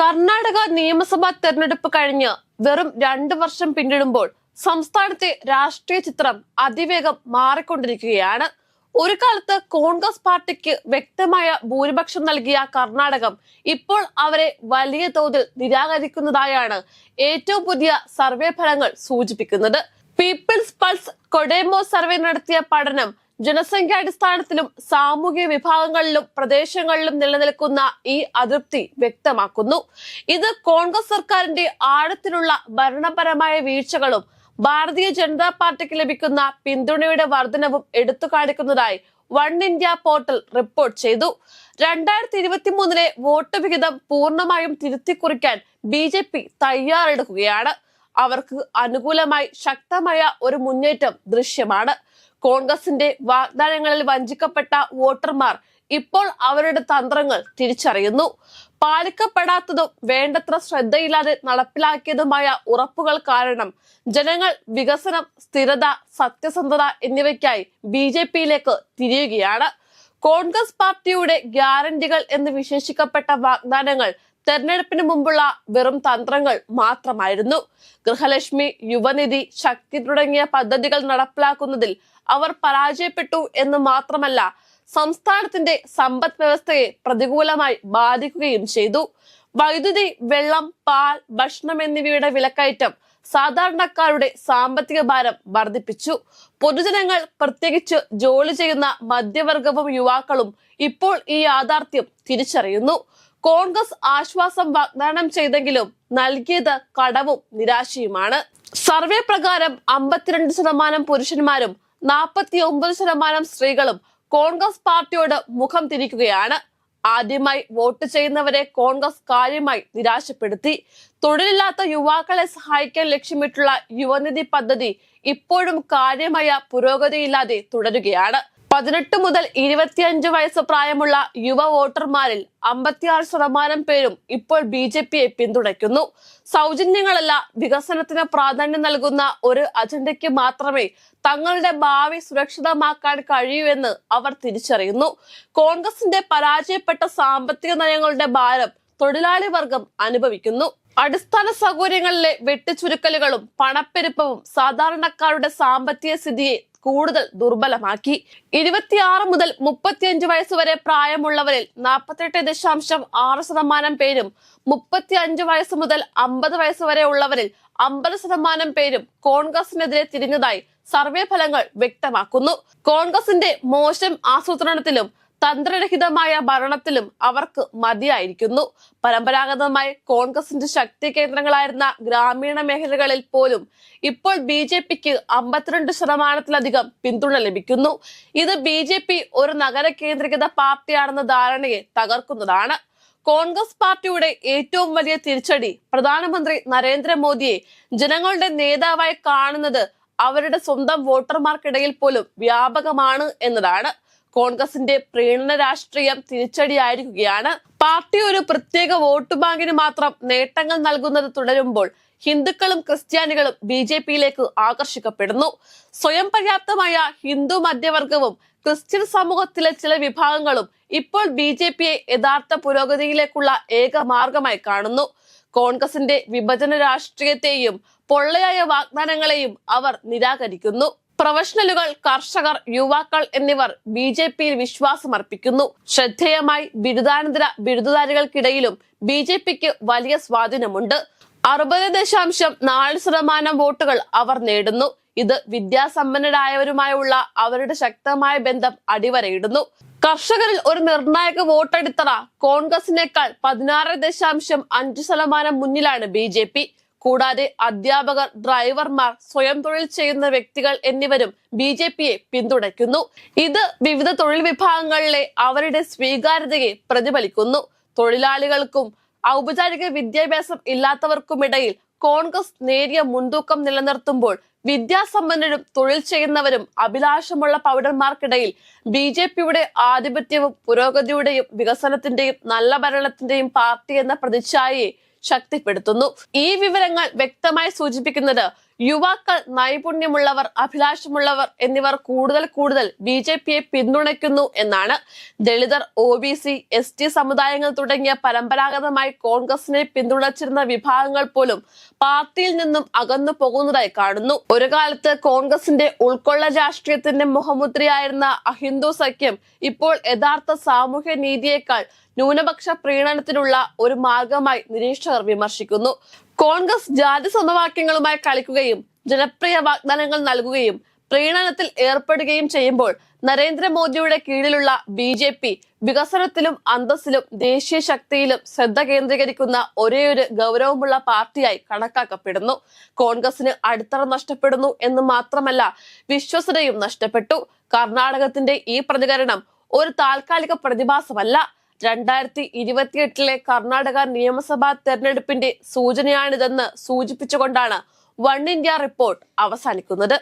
കർണാടക നിയമസഭാ തെരഞ്ഞെടുപ്പ് കഴിഞ്ഞ് വെറും രണ്ടു വർഷം പിന്നിടുമ്പോൾ സംസ്ഥാനത്തെ രാഷ്ട്രീയ ചിത്രം അതിവേഗം മാറിക്കൊണ്ടിരിക്കുകയാണ്. ഒരു കാലത്ത് കോൺഗ്രസ് പാർട്ടിക്ക് വ്യക്തമായ ഭൂരിപക്ഷം നൽകിയ കർണാടകം ഇപ്പോൾ അവരെ വലിയ തോതിൽ നിരാകരിക്കുന്നതായാണ് ഏറ്റവും പുതിയ സർവേ ഫലങ്ങൾ സൂചിപ്പിക്കുന്നത്. പീപ്പിൾസ് പൾസ് കൊടേമോ സർവേ നടത്തിയ പഠനം ജനസംഖ്യാടിസ്ഥാനത്തിലും സാമൂഹ്യ വിഭാഗങ്ങളിലും പ്രദേശങ്ങളിലും നിലനിൽക്കുന്ന ഈ അതൃപ്തി വ്യക്തമാക്കുന്നു. ഇത് കോൺഗ്രസ് സർക്കാരിന്റെ ആഴത്തിലുള്ള ഭരണപരമായ വീഴ്ചകളും ഭാരതീയ ജനതാ പാർട്ടിക്ക് ലഭിക്കുന്ന പിന്തുണയുടെ വർധനവും എടുത്തു കാണിക്കുന്നതായി വൺ ഇന്ത്യ പോർട്ടൽ റിപ്പോർട്ട് ചെയ്തു. രണ്ടായിരത്തി ഇരുപത്തി മൂന്നിലെ വോട്ട് വിഹിതം പൂർണമായും തിരുത്തിക്കുറിക്കാൻ ബി ജെ പി തയ്യാറെടുക്കുകയാണ്. അവർക്ക് അനുകൂലമായി ശക്തമായ ഒരു മുന്നേറ്റം ദൃശ്യമാണ്. കോൺഗ്രസിന്റെ വാഗ്ദാനങ്ങളിൽ വഞ്ചിക്കപ്പെട്ട വോട്ടർമാർ ഇപ്പോൾ അവരുടെ തന്ത്രങ്ങൾ തിരിച്ചറിയുന്നു. പാലിക്കപ്പെടാത്തതും വേണ്ടത്ര ശ്രദ്ധയില്ലാതെ നടപ്പിലാക്കിയതുമായ ഉറപ്പുകൾ കാരണം ജനങ്ങൾ വികസനം സ്ഥിരത സത്യസന്ധത എന്നിവയ്ക്കായി ബി ജെ പിയിലേക്ക് തിരിയുകയാണ്. കോൺഗ്രസ് പാർട്ടിയുടെ ഗ്യാരണ്ടികൾ എന്ന് വിശേഷിക്കപ്പെട്ട വാഗ്ദാനങ്ങൾ തെരഞ്ഞെടുപ്പിന് മുമ്പുള്ള വെറും തന്ത്രങ്ങൾ മാത്രമായിരുന്നു. ഗൃഹലക്ഷ്മി യുവനിധി ശക്തി തുടങ്ങിയ പദ്ധതികൾ നടപ്പിലാക്കുന്നതിൽ അവർ പരാജയപ്പെട്ടു എന്ന് മാത്രമല്ല സംസ്ഥാനത്തിന്റെ സമ്പദ് വ്യവസ്ഥയെ പ്രതികൂലമായി ബാധിക്കുകയും ചെയ്തു. വൈദ്യുതി വെള്ളം പാൽ ഭക്ഷണം എന്നിവയുടെ വിലക്കയറ്റം സാധാരണക്കാരുടെ സാമ്പത്തിക ഭാരം വർദ്ധിപ്പിച്ചു. പൊതുജനങ്ങൾ പ്രത്യേകിച്ച് ജോലി ചെയ്യുന്ന മധ്യവർഗവും യുവാക്കളും ഇപ്പോൾ ഈ യാഥാർത്ഥ്യം തിരിച്ചറിയുന്നു. കോൺഗ്രസ് ആശ്വാസം വാഗ്ദാനം ചെയ്തെങ്കിലും നൽകിയത് കടവും നിരാശയുമാണ്. സർവേ പ്രകാരം അമ്പത്തിരണ്ട് ശതമാനം പുരുഷന്മാരും നാൽപ്പത്തി ഒമ്പത് ശതമാനം സ്ത്രീകളും കോൺഗ്രസ് പാർട്ടിയോട് മുഖം തിരിക്കുകയാണ്. ആദ്യമായി വോട്ട് ചെയ്യുന്നവരെ കോൺഗ്രസ് കാര്യമായി നിരാശപ്പെടുത്തി. തൊഴിലില്ലാത്ത യുവാക്കളെ സഹായിക്കാൻ ലക്ഷ്യമിട്ടുള്ള യുവനിധി പദ്ധതി ഇപ്പോഴും കാര്യമായ പുരോഗതിയില്ലാതെ തുടരുകയാണ്. പതിനെട്ട് മുതൽ ഇരുപത്തിയഞ്ച് വയസ്സ് പ്രായമുള്ള യുവ വോട്ടർമാരിൽ അമ്പത്തിയാറ് ശതമാനം പേരും ഇപ്പോൾ ബി ജെ പിയെ പിന്തുണയ്ക്കുന്നു. സൗജന്യങ്ങളല്ല വികസനത്തിന് പ്രാധാന്യം നൽകുന്ന ഒരു അജണ്ടയ്ക്ക് മാത്രമേ തങ്ങളുടെ ഭാവി സുരക്ഷിതമാക്കാൻ കഴിയൂ എന്ന് അവർ തിരിച്ചറിയുന്നു. കോൺഗ്രസിന്റെ പരാജയപ്പെട്ട സാമ്പത്തിക നയങ്ങളുടെ ഭാരം തൊഴിലാളി വർഗം അനുഭവിക്കുന്നു. അടിസ്ഥാന സൗകര്യങ്ങളിലെ വെട്ടിച്ചുരുക്കലുകളും പണപ്പെരുപ്പവും സാധാരണക്കാരുടെ സാമ്പത്തിക സ്ഥിതിയെ കൂടുതൽ ദുർബലമാക്കി. ഇരുപത്തിയാറ് മുതൽ മുപ്പത്തിയഞ്ച് വയസ്സ് വരെ പ്രായമുള്ളവരിൽ നാൽപ്പത്തെട്ട് ദശാംശം ആറ് ശതമാനം പേരും മുപ്പത്തി അഞ്ച് വയസ്സ് മുതൽ അമ്പത് വയസ്സ് വരെ ഉള്ളവരിൽ അമ്പത് ശതമാനം പേരും കോൺഗ്രസിനെതിരെ തിരിഞ്ഞതായി സർവേ ഫലങ്ങൾ വ്യക്തമാക്കുന്നു. കോൺഗ്രസിന്റെ മോശം ആസൂത്രണത്തിലും തന്ത്രരഹിതമായ ഭരണത്തിലും അവർക്ക് മതിയായിരിക്കുന്നു. പരമ്പരാഗതമായി കോൺഗ്രസിന്റെ ശക്തി കേന്ദ്രങ്ങളായിരുന്ന ഗ്രാമീണ മേഖലകളിൽ പോലും ഇപ്പോൾ ബി ജെ പിക്ക് അമ്പത്തിരണ്ട് ശതമാനത്തിലധികം പിന്തുണ ലഭിക്കുന്നു. ഇത് ബി ജെ പി ഒരു നഗര കേന്ദ്രീകൃത പാർട്ടിയാണെന്ന ധാരണയെ തകർക്കുന്നതാണ്. കോൺഗ്രസ് പാർട്ടിയുടെ ഏറ്റവും വലിയ തിരിച്ചടി പ്രധാനമന്ത്രി നരേന്ദ്രമോദിയെ ജനങ്ങളുടെ നേതാവായി കാണുന്നത് അവരുടെ സ്വന്തം വോട്ടർമാർക്കിടയിൽ പോലും വ്യാപകമാണ് എന്നതാണ്. കോൺഗ്രസിന്റെ പ്രീണന രാഷ്ട്രീയം തിരിച്ചടിയായിരിക്കുകയാണ്. പാർട്ടി ഒരു പ്രത്യേക വോട്ട് ബാങ്കിന് മാത്രം നേട്ടങ്ങൾ നൽകുന്നത് തുടരുമ്പോൾ ഹിന്ദുക്കളും ക്രിസ്ത്യാനികളും ബി ജെ പിയിലേക്ക് ആകർഷിക്കപ്പെടുന്നു. സ്വയം പര്യാപ്തമായ ഹിന്ദു മധ്യവർഗവും ക്രിസ്ത്യൻ സമൂഹത്തിലെ ചില വിഭാഗങ്ങളും ഇപ്പോൾ ബി ജെ പിയെ യഥാർത്ഥ പുരോഗതിയിലേക്കുള്ള ഏക മാർഗമായി കാണുന്നു. കോൺഗ്രസിന്റെ വിഭജന രാഷ്ട്രീയത്തെയും പൊള്ളയായ വാഗ്ദാനങ്ങളെയും അവർ നിരാകരിക്കുന്നു. പ്രൊഫഷണലുകൾ കർഷകർ യുവാക്കൾ എന്നിവർ ബി ജെ പിയിൽ വിശ്വാസമർപ്പിക്കുന്നു. ശ്രദ്ധേയമായി ബിരുദാനന്തര ബിരുദധാരികൾക്കിടയിലും ബി ജെ പിക്ക് വലിയ സ്വാധീനമുണ്ട്. അറുപത് ദശാംശം നാല് ശതമാനം വോട്ടുകൾ അവർ നേടുന്നു. ഇത് വിദ്യാസമ്പന്നരായവരുമായുള്ള അവരുടെ ശക്തമായ ബന്ധം അടിവരയിടുന്നു. കർഷകരിൽ ഒരു നിർണായക വോട്ടെടുത്തറ കോൺഗ്രസിനേക്കാൾ പതിനാറ് ദശാംശം അഞ്ച് ശതമാനം മുന്നിലാണ് ബി ജെ പി. കൂടാതെ അധ്യാപകർ ഡ്രൈവർമാർ സ്വയം തൊഴിൽ ചെയ്യുന്ന വ്യക്തികൾ എന്നിവരും ബി ജെ പിയെ പിന്തുണയ്ക്കുന്നു. ഇത് വിവിധ തൊഴിൽ വിഭാഗങ്ങളിലെ അവരുടെ സ്വീകാര്യതയെ പ്രതിഫലിക്കുന്നു. തൊഴിലാളികൾക്കും ഔപചാരിക വിദ്യാഭ്യാസം ഇല്ലാത്തവർക്കുമിടയിൽ കോൺഗ്രസ് നേരിയ മുൻതൂക്കം നിലനിർത്തുമ്പോൾ വിദ്യാസമ്പന്നരും തൊഴിൽ ചെയ്യുന്നവരും അഭിലാഷമുള്ള പൗരന്മാർക്കിടയിൽ ബി ജെ പിയുടെ ആധിപത്യവും പുരോഗതിയുടെയും വികസനത്തിന്റെയും നല്ല ഭരണത്തിന്റെയും പാർട്ടി എന്ന പ്രതിച്ഛായയെ ശക്തിപ്പെടുത്തുന്നു. ഈ വിവരങ്ങൾ വ്യക്തമായി സൂചിപ്പിക്കുന്നത് യുവാക്കൾ നൈപുണ്യമുള്ളവർ അഭിലാഷമുള്ളവർ എന്നിവർ കൂടുതൽ കൂടുതൽ ബി ജെ പിയെ പിന്തുണയ്ക്കുന്നു എന്നാണ് ദളിതർ O B C S T സമുദായങ്ങൾ തുടങ്ങിയ പരമ്പരാഗതമായി കോൺഗ്രസിനെ പിന്തുണച്ചിരുന്ന വിഭാഗങ്ങൾ പോലും പാർട്ടിയിൽ നിന്നും അകന്നു പോകുന്നതായി കാണുന്നു. ഒരു കാലത്ത് കോൺഗ്രസിന്റെ ഉൾക്കൊള്ള രാഷ്ട്രീയത്തിന്റെ മുഖമുദ്രയായിരുന്ന അഹിന്ദു സഖ്യം ഇപ്പോൾ യഥാർത്ഥ സാമൂഹ്യ നീതിയേക്കാൾ ന്യൂനപക്ഷ പ്രീണനത്തിനുള്ള ഒരു മാർഗമായി നിരീക്ഷകർ വിമർശിക്കുന്നു. കോൺഗ്രസ് ജാതി സമവാക്യങ്ങളുമായി കളിക്കുകയും ജനപ്രിയ വാഗ്ദാനങ്ങൾ നൽകുകയും പ്രീണനത്തിൽ ഏർപ്പെടുകയും ചെയ്യുമ്പോൾ നരേന്ദ്രമോദിയുടെ കീഴിലുള്ള ബി ജെ പി വികസനത്തിലും അന്തസ്സിലും ദേശീയ ശക്തിയിലും ശ്രദ്ധ കേന്ദ്രീകരിക്കുന്ന ഒരേയൊരു ഗൗരവമുള്ള പാർട്ടിയായി കണക്കാക്കപ്പെടുന്നു. കോൺഗ്രസിന് അടിത്തറ നഷ്ടപ്പെടുന്നു എന്ന് മാത്രമല്ല വിശ്വസനയും നഷ്ടപ്പെട്ടു. കർണാടകത്തിന്റെ ഈ പ്രതികരണം ഒരു താൽക്കാലിക പ്രതിഭാസമല്ല രണ്ടായിരത്തി ഇരുപത്തിയെട്ടിലെ കർണാടക നിയമസഭാ തെരഞ്ഞെടുപ്പിന്റെ സൂചനയാണിതെന്ന് സൂചിപ്പിച്ചുകൊണ്ടാണ് വൺ ഇന്ത്യ റിപ്പോർട്ട് അവസാനിക്കുന്നത്.